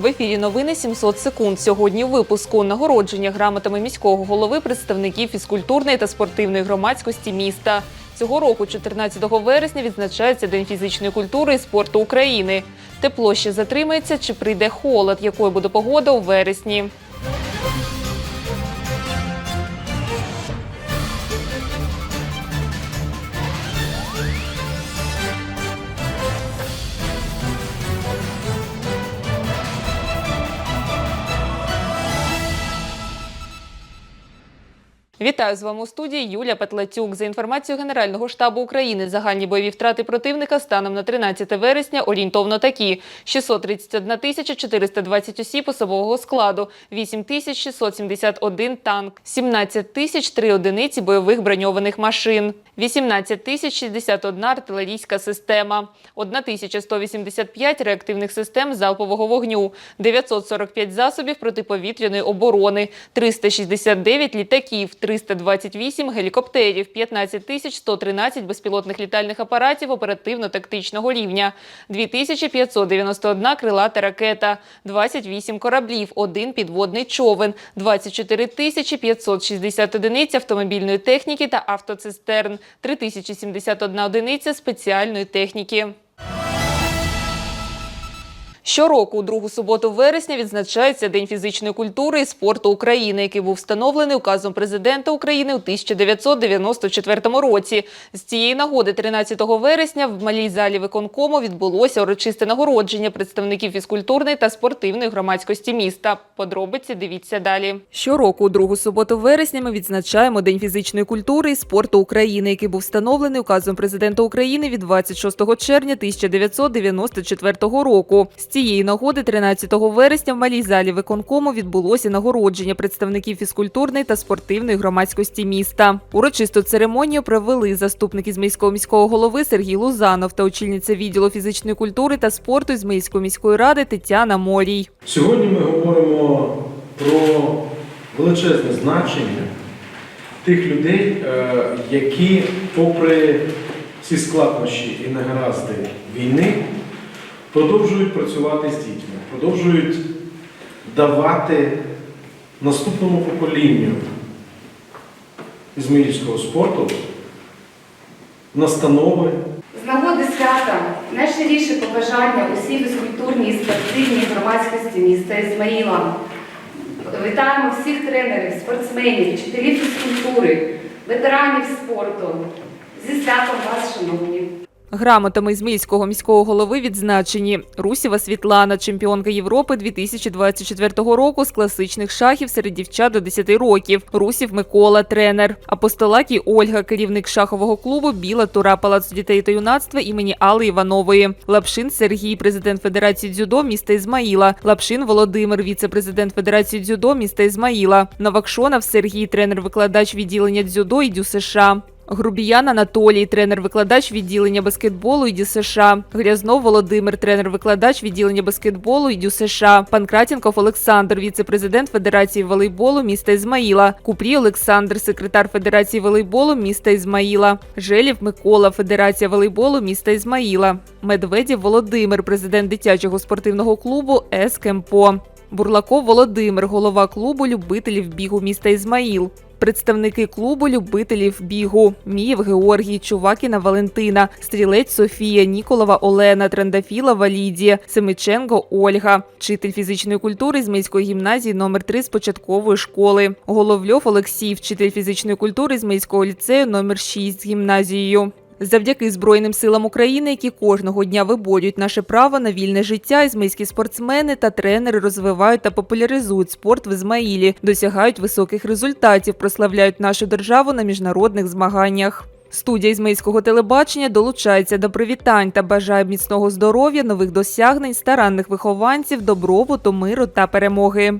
В ефірі новини 700 секунд. Сьогодні в випуску нагородження грамотами міського голови представників фізкультурної та спортивної громадськості міста. Цього року, 14 вересня, відзначається День фізичної культури і спорту України. Тепло ще затримається чи прийде холод, якою буде погода у вересні. Вітаю з вами у студії Юлія Петлацюк. За інформацією Генерального штабу України, загальні бойові втрати противника станом на 13 вересня орієнтовно такі: 631 тисяча 420 осіб особового складу, 8 тисяч 671 танк, 17 тисяч 3 одиниці бойових броньованих машин, 18 тисяч 61 артилерійська система, 1185 реактивних систем залпового вогню, 945 засобів протиповітряної оборони, 369 літаків, 328 гелікоптерів, 15 тисяч 113 безпілотних літальних апаратів оперативно-тактичного рівня, 2591 крилата ракета, 28 кораблів, 1 підводний човен, 24 тисячі 560 одиниць автомобільної техніки та автоцистерн, 3071 одиниця спеціальної техніки. Щороку, у другу суботу вересня, відзначається День фізичної культури і спорту України, який був встановлений указом президента України у 1994 році. З цієї нагоди, 13 вересня, в малій залі виконкому відбулося урочисте нагородження представників фізкультурної та спортивної громадськості міста. Подробиці дивіться далі. Щороку, у другу суботу вересня, ми відзначаємо День фізичної культури і спорту України, який був встановлений указом президента України від 26 червня 1994 року. Цієї нагоди, 13 вересня, в малій залі виконкому відбулося нагородження представників фізкультурної та спортивної громадськості міста. Урочисту церемонію провели заступник Ізмейського міського голови Сергій Лузанов та очільниця відділу фізичної культури та спорту Ізмейської міської ради Тетяна Морій. Сьогодні ми говоримо про величезне значення тих людей, е, які, попри всі складнощі і негаразди війни, продовжують працювати з дітьми, продовжують давати наступному поколінню ізмаїльського спорту настанови, З нагоди свята найщиріше побажання усій фізкультурній і спортивній громадськості міста Ізмаїла. Вітаємо всіх тренерів, спортсменів, вчителів фізкультури, ветеранів спорту. Зі святом вас, шановні! Грамотами Ізмаїльського міського голови відзначені Русєва Світлана, чемпіонка Європи 2024 року з класичних шахів серед дівчат до 10 років. Русів Микола, тренер. Апостолакі Ольга, керівник шахового клубу Біла Тура Палацу дітей та юнацтва імені Алли Іванової. Лапшин Сергій, президент Федерації дзюдо міста Ізмаїла. Лапшин Володимир, віце-президент Федерації дзюдо міста Ізмаїла. Новакшонов Сергій, тренер-викладач відділення дзюдо і дю США. Грубіян Анатолій, тренер-викладач відділення баскетболу і США. Грязнов Володимир, тренер-викладач відділення баскетболу і США. Панкратінков Олександр, віце-президент Федерації волейболу міста Ізмаїла. Купрій Олександр, секретар Федерації волейболу міста Ізмаїла. Желів Микола, Федерація волейболу міста Ізмаїла. Медведєв Володимир, президент дитячого спортивного клубу «Ескемпо». Бурлаков Володимир, голова клубу любителів бігу міста Ізмаїл. Представники клубу любителів бігу Мієв Георгій, Чувакіна Валентина, Стрілець Софія, Ніколова Олена, Трандафілова Лідія, Семиченко Ольга, вчитель фізичної культури з міської гімназії номер 3 з початкової школи. Головльов Олексій, вчитель фізичної культури з міського ліцею номер 6 з гімназією. Завдяки Збройним силам України, які кожного дня виборюють наше право на вільне життя, ізмейські спортсмени та тренери розвивають та популяризують спорт в Ізмаїлі, досягають високих результатів, прославляють нашу державу на міжнародних змаганнях. Студія ізмейського телебачення долучається до привітань та бажає міцного здоров'я, нових досягнень, старанних вихованців, добробуту, миру та перемоги.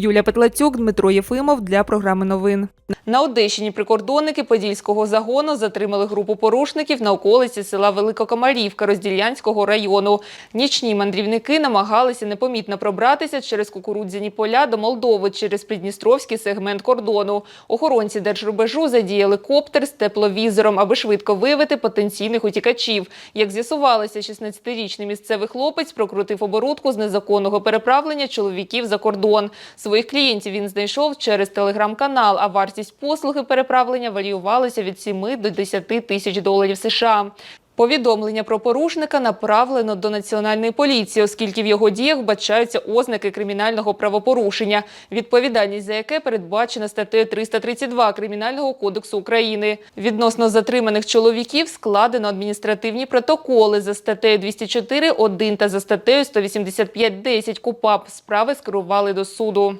Юлія Петлацюк, Дмитро Єфимов для програми новин. На Одещині прикордонники Подільського загону затримали групу порушників на околиці села Великокомарівка Розділянського району. Нічні мандрівники намагалися непомітно пробратися через кукурудзяні поля до Молдови через придністровський сегмент кордону. Охоронці держрубежу задіяли коптер з тепловізором, аби швидко виявити потенційних утікачів. Як з'ясувалося, 16-річний місцевий хлопець прокрутив оборудку з незаконного переправлення чоловіків за кордон. Своїх клієнтів він знайшов через телеграм-канал, а вартість послуги переправлення варіювалася від 7 до 10 тисяч доларів США. Повідомлення про порушника направлено до національної поліції, оскільки в його діях вбачаються ознаки кримінального правопорушення, відповідальність за яке передбачена статтею 332 Кримінального кодексу України. Відносно затриманих чоловіків складено адміністративні протоколи за статтею 204.1 та за статтею 185.10 КУПАП. Справи скерували до суду.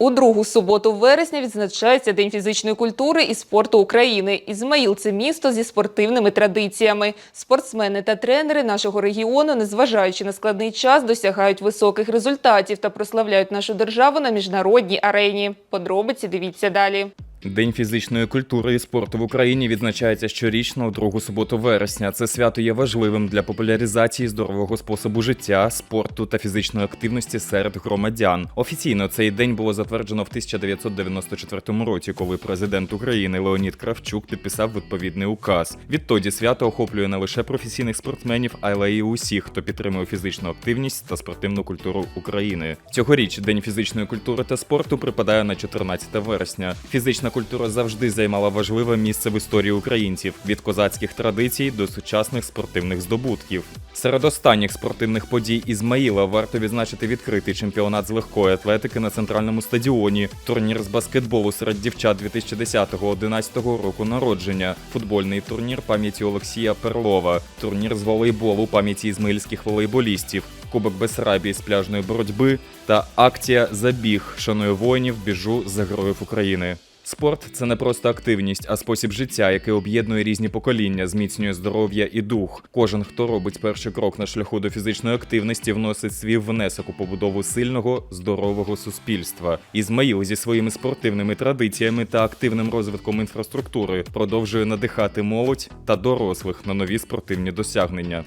У другу суботу вересня відзначається День фізичної культури і спорту України. Ізмаїл це місто зі спортивними традиціями. Спортсмени та тренери нашого регіону, незважаючи на складний час, досягають високих результатів та прославляють нашу державу на міжнародній арені. Подробиці дивіться далі. День фізичної культури і спорту в Україні відзначається щорічно у другу суботу вересня. Це свято є важливим для популяризації здорового способу життя, спорту та фізичної активності серед громадян. Офіційно цей день було затверджено в 1994 році, коли президент України Леонід Кравчук підписав відповідний указ. Відтоді свято охоплює не лише професійних спортсменів, але й усіх, хто підтримує фізичну активність та спортивну культуру України. Цьогоріч День фізичної культури та спорту припадає на 14 вересня. Фізична культура завжди займала важливе місце в історії українців від козацьких традицій до сучасних спортивних здобутків. Серед останніх спортивних подій Ізмаїла варто відзначити відкритий чемпіонат з легкої атлетики на центральному стадіоні, турнір з баскетболу серед дівчат 2010-2011 року народження, футбольний турнір пам'яті Олексія Перлова, турнір з волейболу пам'яті ізмаїльських волейболістів, Кубок Бесарабії з пляжної боротьби та акція Забіг шанує воїнів біжу за героїв України. Спорт це не просто активність, а спосіб життя, який об'єднує різні покоління, зміцнює здоров'я і дух. Кожен, хто робить перший крок на шляху до фізичної активності, вносить свій внесок у побудову сильного, здорового суспільства. Ізмаїл зі своїми спортивними традиціями та активним розвитком інфраструктури продовжує надихати молодь та дорослих на нові спортивні досягнення.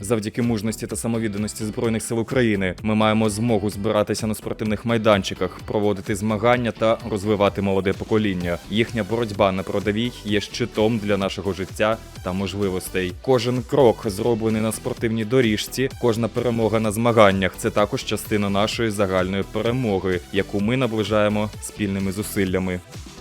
Завдяки мужності та самовідданості Збройних сил України ми маємо змогу збиратися на спортивних майданчиках, проводити змагання та розвивати молоде покоління. Їхня боротьба на продавій є щитом для нашого життя та можливостей. Кожен крок, зроблений на спортивній доріжці, кожна перемога на змаганнях це також частина нашої загальної перемоги, яку ми наближаємо спільними зусиллями.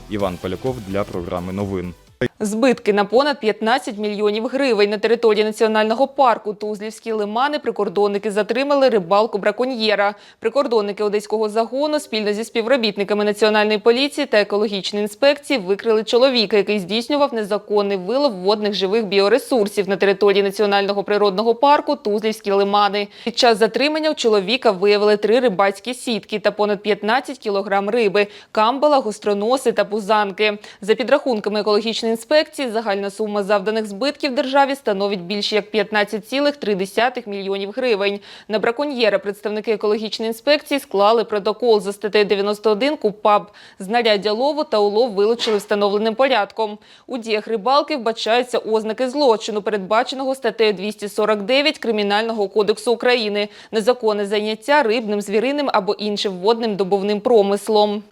Іван Поляков для програми новин. Збитки на понад 15 мільйонів гривень на території національного парку Тузлівські лимани прикордонники затримали рибалку браконьєра. Прикордонники одеського загону спільно зі співробітниками національної поліції та екологічної інспекції викрили чоловіка, який здійснював незаконний вилов водних живих біоресурсів на території національного природного парку Тузлівські лимани. Під час затримання у чоловіка виявили три рибацькі сітки та понад 15 кілограм риби, камбала, гостроноси та пузанки. За підрахунками екологічної інспекції, загальна сума завданих збитків державі становить більше як 15,3 мільйонів гривень. На браконьєра представники екологічної інспекції склали протокол за статтею 91 КУПАП. Знаряддя лову та улов вилучили встановленим порядком. У діях рибалки вбачаються ознаки злочину, передбаченого статтею 249 Кримінального кодексу України, незаконне зайняття рибним, звіриним або іншим водним добувним промислом.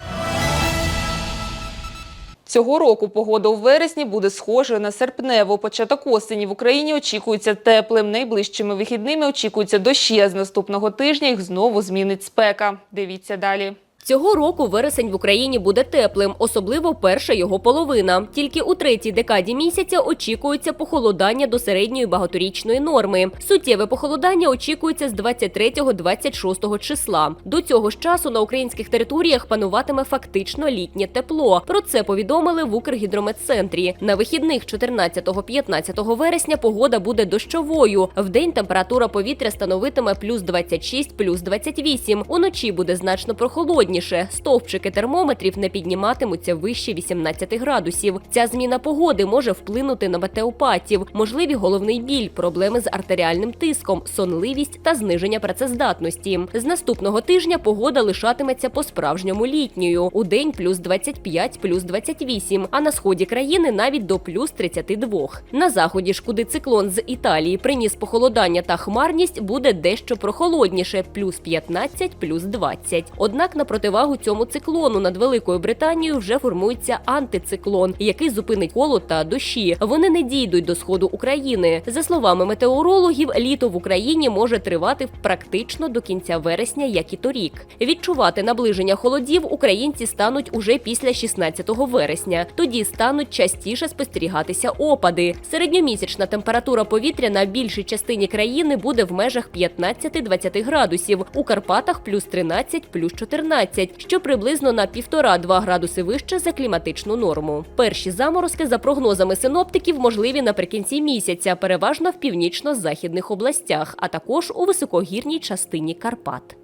Цього року погода у вересні буде схожою на серпневу. Початок осені в Україні очікується теплим. Найближчими вихідними очікується дощі, а з наступного тижня їх знову змінить спека. Дивіться далі. Цього року вересень в Україні буде теплим, особливо перша його половина. Тільки у третій декаді місяця очікується похолодання до середньої багаторічної норми. Суттєве похолодання очікується з 23-26 числа. До цього ж часу на українських територіях пануватиме фактично літнє тепло. Про це повідомили в Укргідрометцентрі. На вихідних 14-15 вересня погода буде дощовою. Вдень температура повітря становитиме плюс 26, плюс 28. Уночі буде значно прохолодніше. Прохолодніше. Стовпчики термометрів не підніматимуться вище 18 градусів. Ця зміна погоди може вплинути на метеопатів, можливі головний біль, проблеми з артеріальним тиском, сонливість та зниження працездатності. З наступного тижня погода лишатиметься по-справжньому літньою. У день плюс 25, плюс 28, а на сході країни навіть до плюс 32. На заході ж, куди циклон з Італії приніс похолодання та хмарність, буде дещо прохолодніше плюс 15, плюс 20. Однак на противагу цьому циклону над Великою Британією вже формується антициклон, який зупинить холод та дощі. Вони не дійдуть до сходу України. За словами метеорологів, літо в Україні може тривати практично до кінця вересня, як і торік. Відчувати наближення холодів українці стануть уже після 16 вересня. Тоді стануть частіше спостерігатися опади. Середньомісячна температура повітря на більшій частині країни буде в межах 15-20 градусів. У Карпатах плюс 13, плюс 14, що приблизно на 1,5-2 градуси вище за кліматичну норму. Перші заморозки, за прогнозами синоптиків, можливі наприкінці місяця, переважно в північно-західних областях, а також у високогірній частині Карпат.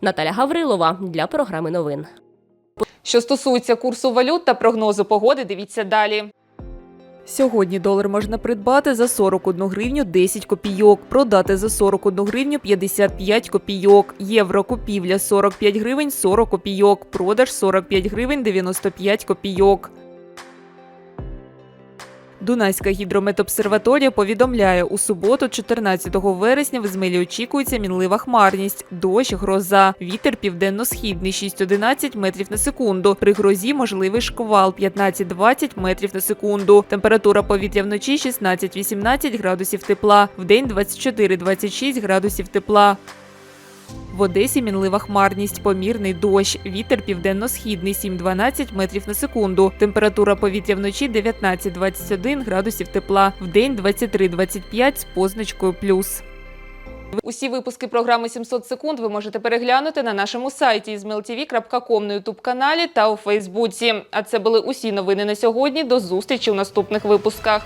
Наталя Гаврилова для програми новин. Що стосується курсу валют та прогнозу погоди, дивіться далі. Сьогодні долар можна придбати за 41 гривню 10 копійок, продати за 41 гривню 55 копійок, євро купівля 45 гривень 40 копійок, продаж 45 гривень 95 копійок. Дунайська гідрометобсерваторія повідомляє, у суботу, 14 вересня, в Ізмаїлі очікується мінлива хмарність, дощ, гроза, вітер південно-східний 6-11 метрів на секунду. При грозі можливий шквал 15-20 метрів на секунду. Температура повітря вночі 16-18 градусів тепла, вдень 24-26 градусів тепла. В Одесі мінлива хмарність, помірний дощ, вітер південно-східний 7-12 метрів на секунду. Температура повітря вночі 19-21 градусів тепла, вдень 23-25 з позначкою плюс. Усі випуски програми 700 секунд ви можете переглянути на нашому сайті izmailtv.com на ютуб каналі та у Фейсбуці. А це були усі новини на сьогодні. До зустрічі у наступних випусках.